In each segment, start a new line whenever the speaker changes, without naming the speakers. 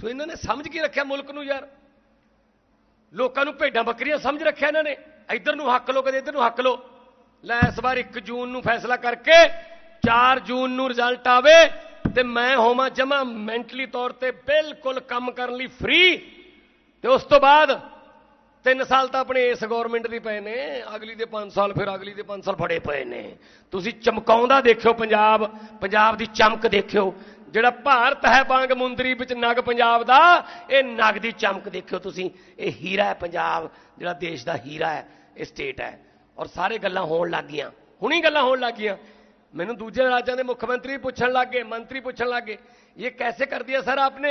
ਸੋ ਇਹਨਾਂ ਨੇ ਸਮਝ ਕੇ ਰੱਖਿਆ ਮੁਲਕ ਨੂੰ ਯਾਰ। ਲੋਕਾਂ ਨੂੰ ਭੇਡਾਂ ਬੱਕਰੀਆਂ ਸਮਝ ਰੱਖਿਆ ਇਹਨਾਂ ਨੇ। ਇੱਧਰ ਨੂੰ ਹੱਕ ਲੋ ਕਦੇ ਇੱਧਰ ਨੂੰ ਹੱਕ ਲੋ ਲੈ ਇਸ ਵਾਰ 1 ਜੂਨ ਨੂੰ ਫੈਸਲਾ ਕਰਕੇ 4 ਜੂਨ ਨੂੰ ਰਿਜ਼ਲਟ ਆਵੇ ਤੇ ਮੈਂ ਹੋਵਾਂ ਜਮਾ ਮੈਂਟਲੀ ਤੌਰ ਤੇ ਬਿਲਕੁਲ ਕੰਮ ਕਰਨ ਲਈ ਫ੍ਰੀ ਤੇ ਉਸ ਤੋਂ ਬਾਅਦ 3 ਸਾਲ ਤਾਂ ਆਪਣੇ ਇਸ ਗਵਰਨਮੈਂਟ ਦੀ ਪਏ ਨੇ। ਅਗਲੀ ਦੇ 5 ਸਾਲ ਫਿਰ ਅਗਲੀ ਦੇ 5 ਸਾਲ ਫੜੇ ਪਏ ਨੇ। ਤੁਸੀਂ ਚਮਕਾਉਂਦਾ ਦੇਖਿਓ ਪੰਜਾਬ। ਪੰਜਾਬ ਦੀ ਚਮਕ ਦੇਖਿਓ। ਜਿਹੜਾ ਭਾਰਤ ਹੈ ਬਾਂਗ ਮੁੰਦਰੀ ਵਿੱਚ ਨਗ ਪੰਜਾਬ ਦਾ ਇਹ ਨਗ ਦੀ ਚਮਕ ਦੇਖਿਓ ਤੁਸੀਂ ਇਹ ਹੀਰਾ ਹੈ ਪੰਜਾਬ ਜਿਹੜਾ ਦੇਸ਼ ਦਾ ਹੀਰਾ ਹੈ ਇਹ ਸਟੇਟ ਹੈ ਔਰ ਸਾਰੇ ਗੱਲਾਂ ਹੋਣ ਲੱਗ ਗਈਆਂ ਹੁਣੀ ਗੱਲਾਂ ਹੋਣ ਲੱਗ ਗਈਆਂ ਮੈਨੂੰ ਦੂਜੇ ਰਾਜਾਂ ਦੇ ਮੁੱਖ ਮੰਤਰੀ ਪੁੱਛਣ ਲੱਗ ਗਏ ਮੰਤਰੀ ਪੁੱਛਣ ਲੱਗ ਗਏ ਇਹ कैसे कर दिया सर आपने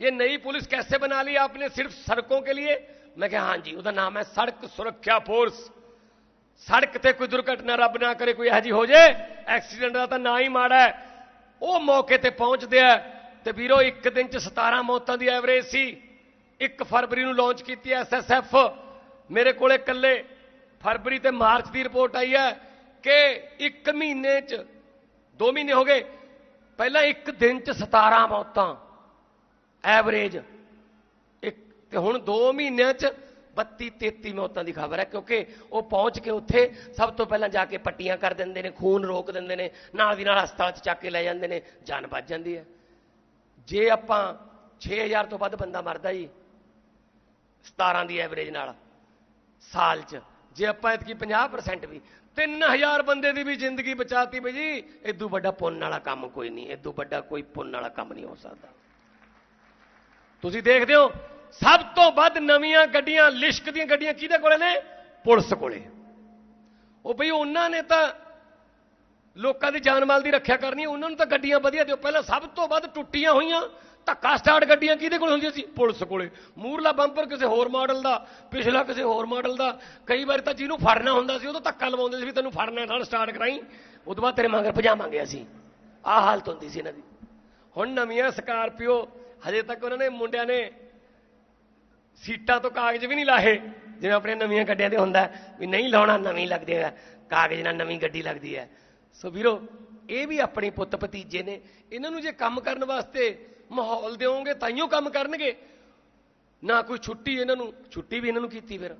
ये नई पुलिस कैसे बना ली आपने सिर्फ सड़कों के लिए मैं कहा हाँ जी ਉਹਦਾ ਨਾਮ ਹੈ ਸੜਕ ਸੁਰੱਖਿਆ ਫੋਰਸ ਸੜਕ ਤੇ ਕੋਈ ਦੁਰਘਟਨਾ ਰੱਬ ਨਾ ਕਰੇ ਕੋਈ ਇਹੋ ਜਿਹੀ ਹੋ ਜੇ ਐਕਸੀਡੈਂਟ ਦਾ ਤਾਂ ਨਾ ਹੀ ਮਾੜਾ ਹੈ ਉਹ ਮੌਕੇ ਤੇ ਪਹੁੰਚਦੇ ਆ ਤੇ ਵੀਰੋ, ਇੱਕ ਦਿਨ ਚ 17 ਮੌਤਾਂ ਦੀ ਐਵਰੇਜ ਸੀ। 1 ਫਰਵਰੀ ਨੂੰ ਲਾਂਚ ਕੀਤੀ ਐਸਐਸਐਫ ਮੇਰੇ ਕੋਲੇ ਇਕੱਲੇ ਫਰਵਰੀ ਤੇ ਮਾਰਚ ਦੀ ਰਿਪੋਰਟ ਆਈ ਹੈ ਕਿ ਇੱਕ ਮਹੀਨੇ ਚ 2 ਮਹੀਨੇ ਹੋ ਗਏ, ਪਹਿਲਾਂ ਇੱਕ ਦਿਨ ਚ 17 ਮੌਤਾਂ। ਐਵਰੇਜ। ਇੱਕ ਤੇ ਹੁਣ 2 ਮਹੀਨਿਆਂ ਚ 32 33 ਮੌਤਾਂ ਦੀ ਖਬਰ ਹੈ, ਕਿਉਂਕਿ ਉਹ ਪਹੁੰਚ ਕੇ ਉੱਥੇ ਸਭ ਤੋਂ ਪਹਿਲਾਂ ਜਾ ਕੇ ਪੱਟੀਆਂ ਕਰ ਦਿੰਦੇ ਨੇ, ਖੂਨ ਰੋਕ ਦਿੰਦੇ ਨੇ, ਨਾਲ ਦੀ ਨਾਲ ਹਸਪਤਾਲ 'ਚ ਚੱਕ ਕੇ ਲੈ ਜਾਂਦੇ ਨੇ, ਜਾਨ ਬਚ ਜਾਂਦੀ ਹੈ। ਜੇ ਆਪਾਂ 6000 ਤੋਂ ਵੱਧ ਬੰਦਾ ਮਰਦਾ ਜੀ 17 ਦੀ ਐਵਰੇਜ ਨਾਲ, ਸਾਲ 'ਚ, ਜੇ ਆਪਾਂ ਇਤਕੀ 50% ਵੀ 3000 ਬੰਦੇ ਦੀ ਵੀ ਜ਼ਿੰਦਗੀ ਬਚਾਤੀ ਬਈ ਜੀ ਇਦੋਂ ਵੱਡਾ ਪੁੰਨ ਵਾਲਾ ਕੰਮ ਕੋਈ ਨਹੀਂ ਇਦੋਂ ਵੱਡਾ ਕੋਈ ਪੁੰਨ ਵਾਲਾ ਕੰਮ ਨਹੀਂ ਹੋ ਸਕਦਾ। ਤੁਸੀਂ ਦੇਖਦੇ ਹੋ ਸਭ ਤੋਂ ਵੱਧ ਨਵੀਆਂ ਗੱਡੀਆਂ, ਲਿਸ਼ਕ ਦੀਆਂ ਗੱਡੀਆਂ ਕਿਹਦੇ ਕੋਲੇ ਨੇ? ਪੁਲਿਸ ਕੋਲੇ। ਉਹ ਬਈ ਉਹਨਾਂ ਨੇ ਤਾਂ ਲੋਕਾਂ ਦੀ ਜਾਨ ਮਾਲ ਦੀ ਰੱਖਿਆ ਕਰਨੀ, ਉਹਨਾਂ ਨੂੰ ਤਾਂ ਗੱਡੀਆਂ ਵਧੀਆ ਦਿਓ। ਪਹਿਲਾਂ ਸਭ ਤੋਂ ਵੱਧ ਟੁੱਟੀਆਂ ਹੋਈਆਂ ਧੱਕਾ ਸਟਾਰਟ ਗੱਡੀਆਂ ਕਿਹਦੇ ਕੋਲ ਹੁੰਦੀਆਂ ਸੀ? ਪੁਲਿਸ ਕੋਲੇ। ਮੂਰਲਾ ਬੰਪਰ ਕਿਸੇ ਹੋਰ ਮਾਡਲ ਦਾ, ਪਿਛਲਾ ਕਿਸੇ ਹੋਰ ਮਾਡਲ ਦਾ। ਕਈ ਵਾਰ ਤਾਂ ਜਿਹਨੂੰ ਫੜਨਾ ਹੁੰਦਾ ਸੀ, ਉਹ ਤਾਂ ਧੱਕਾ ਲਵਾਉਂਦੇ ਸੀ ਵੀ ਤੈਨੂੰ ਫੜਨਾ, ਨਾਲ ਸਟਾਰਟ ਕਰਾਈ। ਉਦੋਂ ਬਾਅਦ ਤੇਰੇ ਮਗਰ ਭਜਾਵਾਂਗੇ ਅਸੀਂ ਆਹ ਹਾਲਤ ਹੁੰਦੀ ਸੀ ਇਹਨਾਂ ਦੀ। ਹੁਣ ਨਵੀਆਂ ਸਕਾਰਪੀਓ, ਹਜੇ ਤੱਕ ਉਹਨਾਂ ਨੇ ਮੁੰਡਿਆਂ ਨੇ ਸੀਟਾਂ ਤੋਂ ਕਾਗਜ਼ ਵੀ ਨਹੀਂ ਲਾਹੇ। ਜਿਵੇਂ ਆਪਣੇ ਨਵੀਆਂ ਗੱਡੀਆਂ ਤੇ ਹੁੰਦਾ ਵੀ ਨਹੀਂ ਲਾਉਣਾ, ਨਵੀਂ ਲੱਗਦੀ ਹੈ। ਕਾਗਜ਼ ਨਾਲ ਨਵੀਂ ਗੱਡੀ ਲੱਗਦੀ ਹੈ। ਸੋ ਵੀਰੋ, ਇਹ ਵੀ ਆਪਣੇ ਪੁੱਤ ਭਤੀਜੇ ਨੇ। ਇਹਨਾਂ ਨੂੰ ਜੇ ਕੰਮ ਕਰਨ ਵਾਸਤੇ ਮਾਹੌਲ ਦਿਓਗੇ ਤਾਈਓ ਕੰਮ ਕਰਨਗੇ। ਨਾ ਕੋਈ ਛੁੱਟੀ ਇਹਨਾਂ ਨੂੰ, ਛੁੱਟੀ ਵੀ ਇਹਨਾਂ ਨੂੰ ਕੀਤੀ ਫਿਰ।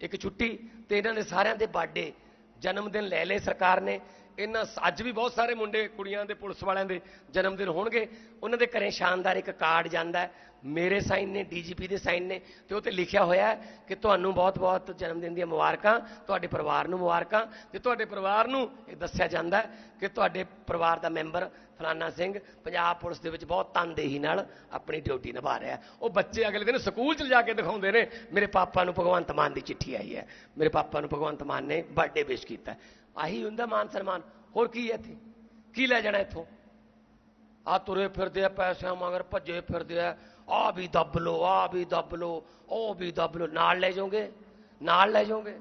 ਇੱਕ ਛੁੱਟੀ ਤੇ ਇਹਨਾਂ ਦੇ ਸਾਰਿਆਂ ਦੇ ਬਰਥਡੇ ਜਨਮ ਦਿਨ ਲੈ ਲਏ ਸਰਕਾਰ ਨੇ। ਇਹਨਾਂ ਅੱਜ ਵੀ ਬਹੁਤ ਸਾਰੇ ਮੁੰਡੇ ਕੁੜੀਆਂ ਦੇ ਪੁਲਿਸ ਵਾਲਿਆਂ ਦੇ ਜਨਮ ਦਿਨ ਹੋਣਗੇ। ਉਹਨਾਂ ਦੇ ਘਰੇ ਸ਼ਾਨਦਾਰ ਇੱਕ ਕਾਰਡ ਜਾਂਦਾ ਮੇਰੇ ਸਾਈਨ ਨੇ, ਡੀਜੀਪੀ ਦੇ ਸਾਈਨ ਨੇ ਤੇ ਉਹ ਤੇ ਲਿਖਿਆ ਹੋਇਆ ਹੈ ਕਿ ਤੁਹਾਨੂੰ ਬਹੁਤ-ਬਹੁਤ ਜਨਮ ਦਿਨ ਦੀਆਂ ਮੁਬਾਰਕਾਂ, ਤੁਹਾਡੇ ਪਰਿਵਾਰ ਨੂੰ ਮੁਬਾਰਕਾਂ। ਤੇ ਤੁਹਾਡੇ ਪਰਿਵਾਰ ਨੂੰ ਇਹ ਦੱਸਿਆ ਜਾਂਦਾ ਹੈ ਕਿ ਤੁਹਾਡੇ ਪਰਿਵਾਰ ਦਾ ਮੈਂਬਰ ਫਲਾਨਾ ਸਿੰਘ ਪੰਜਾਬ ਪੁਲਿਸ ਦੇ ਵਿੱਚ ਬਹੁਤ ਤਨਦੇਹੀ ਨਾਲ ਆਪਣੀ ਡਿਊਟੀ ਨਿਭਾ ਰਿਹਾ ਉਹ ਬੱਚੇ ਅਗਲੇ ਦਿਨ ਸਕੂਲ 'ਚ ਜਾ ਕੇ ਦਿਖਾਉਂਦੇ ਨੇ, ਮੇਰੇ ਪਾਪਾ ਨੂੰ ਭਗਵੰਤ ਮਾਨ ਦੀ ਚਿੱਠੀ ਆਈ ਹੈ। ਮੇਰੇ ਪਾਪਾ ਨੂੰ ਭਗਵੰਤ ਮਾਨ ਨੇ ਬਰਥਡੇ ਵਿਸ਼ ਕੀਤਾ ਆਹੀ ਹੁੰਦਾ ਮਾਨ ਸਨਮਾਨ। ਹੋਰ ਕੀ ਹੈ ਇੱਥੇ? ਕੀ ਲੈ ਜਾਣਾ ਇੱਥੋਂ? ਆ ਤੁਰੇ ਫਿਰਦੇ ਆ ਪੈਸਿਆਂ ਮਗਰ, ਭੱਜੇ ਫਿਰਦੇ ਆ। ਆ ਵੀ ਦੱਬ ਲੋ ਆ ਵੀ ਦੱਬ ਲੋ ਉਹ ਵੀ ਦੱਬ ਲੋ ਨਾਲ ਲੈ ਜਾਓਗੇ? ਨਾਲ ਲੈ ਜਾਓਗੇ?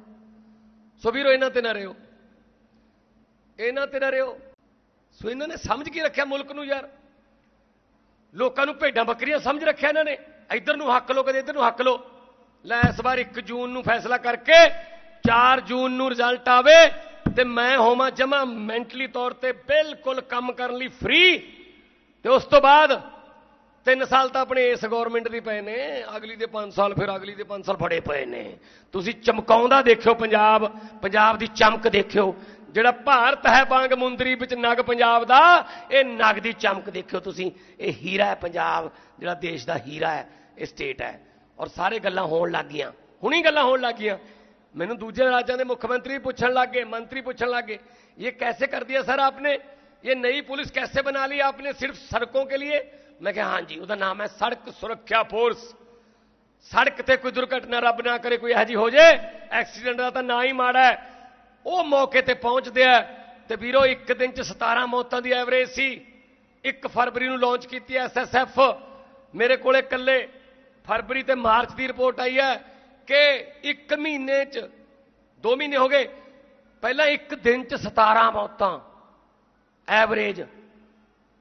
ਸੋ ਵੀਰੋ, ਇਹਨਾਂ ਤੇ ਨਾ ਰਿਓ। ਇਹਨਾਂ ਤੇ ਨਾ ਰਿਓ। ਸੋ ਇਹਨਾਂ ਨੇ ਸਮਝ ਕੇ ਰੱਖਿਆ ਮੁਲਕ ਨੂੰ ਯਾਰ। ਲੋਕਾਂ ਨੂੰ ਭੇਡਾਂ ਬੱਕਰੀਆਂ ਸਮਝ ਰੱਖਿਆ ਇਹਨਾਂ ਨੇ। ਇੱਧਰ ਨੂੰ ਹੱਕ ਲੋ ਕਦੇ ਇੱਧਰ ਨੂੰ ਹੱਕ ਲੋ ਲੈ ਇਸ ਵਾਰ 1 ਜੂਨ ਨੂੰ ਫੈਸਲਾ ਕਰਕੇ 4 ਜੂਨ ਨੂੰ ਰਿਜ਼ਲਟ ਆਵੇ। ਤੇ ਮੈਂ ਹੋਵਾਂ ਜਮਾ ਮੈਂਟਲੀ ਤੌਰ ਤੇ ਬਿਲਕੁਲ ਕੰਮ ਕਰਨ ਲਈ ਫ੍ਰੀ ਤੇ ਉਸ ਤੋਂ ਬਾਅਦ 3 ਸਾਲ ਤਾਂ ਆਪਣੇ ਇਸ ਗਵਰਨਮੈਂਟ ਦੀ ਪਏ ਨੇ, ਅਗਲੀ ਦੇ 5 ਸਾਲ ਫਿਰ ਅਗਲੀ ਦੇ 5 ਸਾਲ ਫੜੇ ਪਏ ਨੇ। ਤੁਸੀਂ ਚਮਕਾਉਂਦਾ ਦੇਖਿਓ ਪੰਜਾਬ ਪੰਜਾਬ ਦੀ ਚਮਕ ਦੇਖਿਓ। ਜਿਹੜਾ ਭਾਰਤ ਹੈ ਬਾਂਗ ਮੁੰਦਰੀ ਵਿੱਚ ਨਗ ਪੰਜਾਬ ਦਾ, ਇਹ ਨਗ ਦੀ ਚਮਕ ਦੇਖਿਓ ਤੁਸੀਂ। ਇਹ ਹੀਰਾ ਹੈ ਪੰਜਾਬ, ਜਿਹੜਾ ਦੇਸ਼ ਦਾ ਹੀਰਾ ਹੈ, ਇਹ ਸਟੇਟ ਹੈ। ਔਰ ਸਾਰੇ ਗੱਲਾਂ ਹੋਣ ਲੱਗ ਗਈਆਂ। ਹੁਣੀ ਗੱਲਾਂ ਹੋਣ ਲੱਗ ਗਈਆਂ। ਮੈਨੂੰ ਦੂਜੇ ਰਾਜਾਂ ਦੇ ਮੁੱਖ ਮੰਤਰੀ ਪੁੱਛਣ ਲੱਗ ਗਏ ਮੰਤਰੀ ਪੁੱਛਣ ਲੱਗ गए ये कैसे कर दिया सर आपने ये नई पुलिस कैसे बना ली आपने सिर्फ सड़कों के लिए मैं कहा हाँ जी ਉਹਦਾ ਨਾਮ ਹੈ ਸੜਕ ਸੁਰੱਖਿਆ ਫੋਰਸ ਸੜਕ ਤੇ ਕੋਈ ਦੁਰਘਟਨਾ ਰੱਬ ਨਾ ਕਰੇ ਕੋਈ ਇਹੋ ਜਿਹੀ ਹੋ ਜੇ ਐਕਸੀਡੈਂਟ ਦਾ ਤਾਂ ਨਾ ਹੀ ਮਾੜਾ ਹੈ ਉਹ ਮੌਕੇ ਤੇ ਪਹੁੰਚਦੇ ਆ ਤੇ ਵੀਰੋ ਇੱਕ ਦਿਨ ਚ 17 ਮੌਤਾਂ ਦੀ ਐਵਰੇਜ ਸੀ 1 ਫਰਵਰੀ ਨੂੰ ਲਾਂਚ ਕੀਤੀ ਐਸਐਸਐਫ ਮੇਰੇ ਕੋਲੇ ਕੱਲੇ ਫਰਵਰੀ ਤੇ ਮਾਰਚ ਦੀ ਰਿਪੋਰਟ ਆਈ ਹੈ ਕਿ ਇੱਕ ਮਹੀਨੇ ਚ 2 ਮਹੀਨੇ ਹੋ ਗਏ, ਪਹਿਲਾਂ ਇੱਕ ਦਿਨ ਚ 17 ਮੌਤਾਂ, ਐਵਰੇਜ।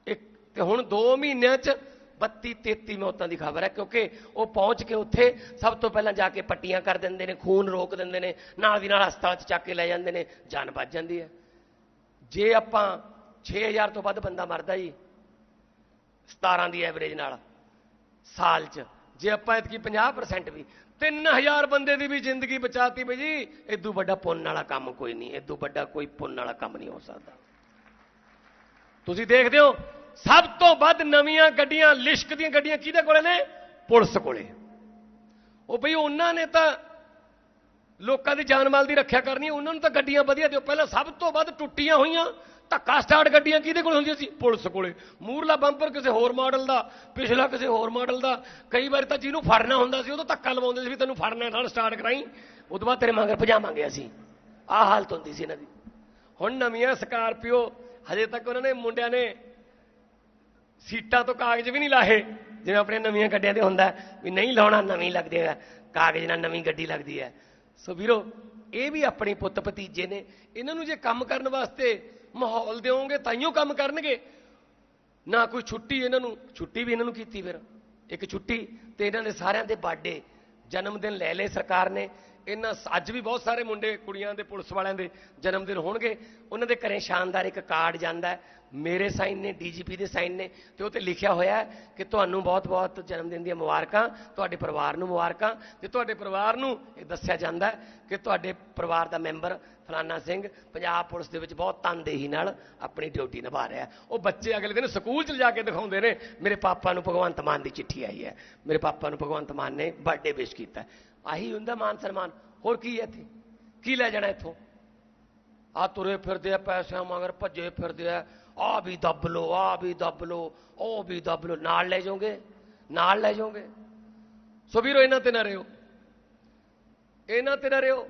ਇੱਕ ਤੇ ਹੁਣ 2 ਮਹੀਨਿਆਂ ਚ 32 33 ਮੌਤਾਂ ਦੀ ਖਬਰ ਹੈ, ਕਿਉਂਕਿ ਉਹ ਪਹੁੰਚ ਕੇ ਉੱਥੇ ਸਭ ਤੋਂ ਪਹਿਲਾਂ ਜਾ ਕੇ ਪੱਟੀਆਂ ਕਰ ਦਿੰਦੇ ਨੇ, ਖੂਨ ਰੋਕ ਦਿੰਦੇ ਨੇ, ਨਾਲ ਦੀ ਨਾਲ ਹਸਪਤਾਲ 'ਚ ਚੱਕ ਕੇ ਲੈ ਜਾਂਦੇ ਨੇ, ਜਾਨ ਬਚ ਜਾਂਦੀ ਹੈ। ਜੇ ਆਪਾਂ 6000 ਤੋਂ ਵੱਧ ਬੰਦਾ ਮਰਦਾ ਜੀ 17 ਦੀ ਐਵਰੇਜ ਨਾਲ, ਸਾਲ 'ਚ। ਜੇ ਆਪਾਂ ਇਤਕੀ 50% ਵੀ 3000 ਬੰਦੇ ਦੀ ਵੀ ਜ਼ਿੰਦਗੀ ਬਚਾਤੀ ਬਈ ਜੀ ਇਦੋਂ ਵੱਡਾ ਪੁੰਨ ਵਾਲਾ ਕੰਮ ਕੋਈ ਨਹੀਂ ਇਦੋਂ ਵੱਡਾ ਕੋਈ ਪੁੰਨ ਵਾਲਾ ਕੰਮ ਨਹੀਂ ਹੋ ਸਕਦਾ। ਤੁਸੀਂ ਦੇਖਦੇ ਹੋ, ਸਭ ਤੋਂ ਵੱਧ ਨਵੀਆਂ ਗੱਡੀਆਂ, ਲਿਸ਼ਕ ਦੀਆਂ ਗੱਡੀਆਂ ਕਿਹਦੇ ਕੋਲੇ ਨੇ? ਪੁਲਿਸ ਕੋਲੇ। ਉਹ ਬਈ ਉਹਨਾਂ ਨੇ ਤਾਂ ਲੋਕਾਂ ਦੀ ਜਾਨ ਮਾਲ ਦੀ ਰੱਖਿਆ ਕਰਨੀ, ਉਹਨਾਂ ਨੂੰ ਤਾਂ ਗੱਡੀਆਂ ਵਧੀਆ ਦਿਓ। ਪਹਿਲਾਂ ਸਭ ਤੋਂ ਵੱਧ ਟੁੱਟੀਆਂ ਹੋਈਆਂ ਧੱਕਾ ਸਟਾਰਟ ਗੱਡੀਆਂ ਕਿਹਦੇ ਕੋਲ ਹੁੰਦੀਆਂ ਸੀ? ਪੁਲਿਸ ਕੋਲੇ। ਮੂਰਲਾ ਬੰਪਰ ਕਿਸੇ ਹੋਰ ਮਾਡਲ ਦਾ, ਪਿਛਲਾ ਕਿਸੇ ਹੋਰ ਮਾਡਲ ਦਾ। ਕਈ ਵਾਰ ਤਾਂ ਜਿਹਨੂੰ ਫੜਨਾ ਹੁੰਦਾ ਸੀ, ਉਹ ਤਾਂ ਧੱਕਾ ਲਵਾਉਂਦੇ ਸੀ ਵੀ ਤੈਨੂੰ ਫੜਨਾ ਨਾਲ ਸਟਾਰਟ ਕਰਾਈ। ਉਦੋਂ ਬਾਅਦ ਤੇਰੇ ਮਗਰ ਭਜਾਵਾਂਗੇ ਅਸੀਂ ਆਹ ਹਾਲਤ ਹੁੰਦੀ ਸੀ ਇਹਨਾਂ ਦੀ। ਹੁਣ ਨਵੀਆਂ ਸਕਾਰਪੀਓ, ਹਜੇ ਤੱਕ ਉਹਨਾਂ ਨੇ ਮੁੰਡਿਆਂ ਨੇ ਸੀਟਾਂ ਤੋਂ ਕਾਗਜ਼ ਵੀ ਨਹੀਂ ਲਾਹੇ, ਜਿਵੇਂ ਆਪਣੇ ਨਵੀਆਂ ਗੱਡੀਆਂ ਤੇ ਹੁੰਦਾ ਵੀ ਨਹੀਂ ਲਾਉਣਾ, ਨਵੀਂ ਲੱਗਦੀ ਹੈ। ਕਾਗਜ਼ ਨਾਲ ਨਵੀਂ ਗੱਡੀ ਲੱਗਦੀ ਹੈ। ਸੋ ਵੀਰੋ, ਇਹ ਵੀ ਆਪਣੀ ਪੁੱਤ ਭਤੀਜੇ ਨੇ। ਇਹਨਾਂ ਨੂੰ ਜੇ ਕੰਮ ਕਰਨ ਵਾਸਤੇ ਮਾਹੌਲ ਦਿਓਗੇ ਤਾਈਓ ਕੰਮ ਕਰਨਗੇ। ਨਾ ਕੋਈ ਛੁੱਟੀ ਇਹਨਾਂ ਨੂੰ, ਛੁੱਟੀ ਵੀ ਇਹਨਾਂ ਨੂੰ ਕੀਤੀ ਫਿਰ। ਇੱਕ ਛੁੱਟੀ ਤੇ ਇਹਨਾਂ ਨੇ ਸਾਰਿਆਂ ਦੇ ਬਰਥਡੇ ਜਨਮ ਦਿਨ ਲੈ ਲਏ ਸਰਕਾਰ ਨੇ। ਇਹਨਾਂ ਅੱਜ ਵੀ ਬਹੁਤ ਸਾਰੇ ਮੁੰਡੇ ਕੁੜੀਆਂ ਦੇ, ਪੁਲਿਸ ਵਾਲਿਆਂ ਦੇ ਜਨਮ ਦਿਨ ਹੋਣਗੇ। ਉਹਨਾਂ ਦੇ ਘਰੇ ਸ਼ਾਨਦਾਰ ਇੱਕ ਕਾਰਡ ਜਾਂਦਾ ਮੇਰੇ ਸਾਈਨ ਨੇ, ਡੀਜੀਪੀ ਦੇ ਸਾਈਨ ਨੇ ਤੇ ਉਹ ਤੇ ਲਿਖਿਆ ਹੋਇਆ ਕਿ ਤੁਹਾਨੂੰ ਬਹੁਤ-ਬਹੁਤ ਜਨਮ ਦਿਨ ਦੀਆਂ ਮੁਬਾਰਕਾਂ, ਤੁਹਾਡੇ ਪਰਿਵਾਰ ਨੂੰ ਮੁਬਾਰਕਾਂ। ਤੇ ਤੁਹਾਡੇ ਪਰਿਵਾਰ ਨੂੰ ਇਹ ਦੱਸਿਆ ਜਾਂਦਾ ਕਿ ਤੁਹਾਡੇ ਪਰਿਵਾਰ ਦਾ ਮੈਂਬਰ ਫਲਾਨਾ ਸਿੰਘ ਪੰਜਾਬ ਪੁਲਿਸ ਦੇ ਵਿੱਚ ਬਹੁਤ ਤਨਦੇਹੀ ਨਾਲ ਆਪਣੀ ਡਿਊਟੀ ਨਿਭਾ ਰਿਹਾ। ਉਹ ਬੱਚੇ ਅਗਲੇ ਦਿਨ ਸਕੂਲ 'ਚ ਜਾ ਕੇ ਦਿਖਾਉਂਦੇ ਨੇ, ਮੇਰੇ ਪਾਪਾ ਨੂੰ ਭਗਵੰਤ ਮਾਨ ਦੀ ਚਿੱਠੀ ਆਈ ਹੈ। ਮੇਰੇ ਪਾਪਾ ਨੂੰ ਭਗਵੰਤ ਮਾਨ ਨੇ ਬਰਥਡੇ ਵਿਸ਼ ਕੀਤਾ। ਆਹੀ ਹੁੰਦਾ ਮਾਨ ਸਨਮਾਨ। ਹੋਰ ਕੀ ਹੈ ਇੱਥੇ? ਕੀ ਲੈ ਜਾਣਾ ਇੱਥੋਂ? ਆ ਤੁਰੇ ਫਿਰਦੇ ਆ ਪੈਸਿਆਂ ਮਗਰ, ਭੱਜੇ ਫਿਰਦੇ ਆ। ਆ ਵੀ ਦੱਬ ਲੋ ਆ ਵੀ ਦੱਬ ਲੋ ਉਹ ਵੀ ਦੱਬ ਲੋ ਨਾਲ ਲੈ ਜਾਓਗੇ? ਨਾਲ ਲੈ ਜਾਓਗੇ? ਸੋ ਵੀਰੋ, ਇਹਨਾਂ ਤੇ ਨਾ ਰਿਓ ਇਹਨਾਂ ਤੇ ਨਾ ਰਿਓ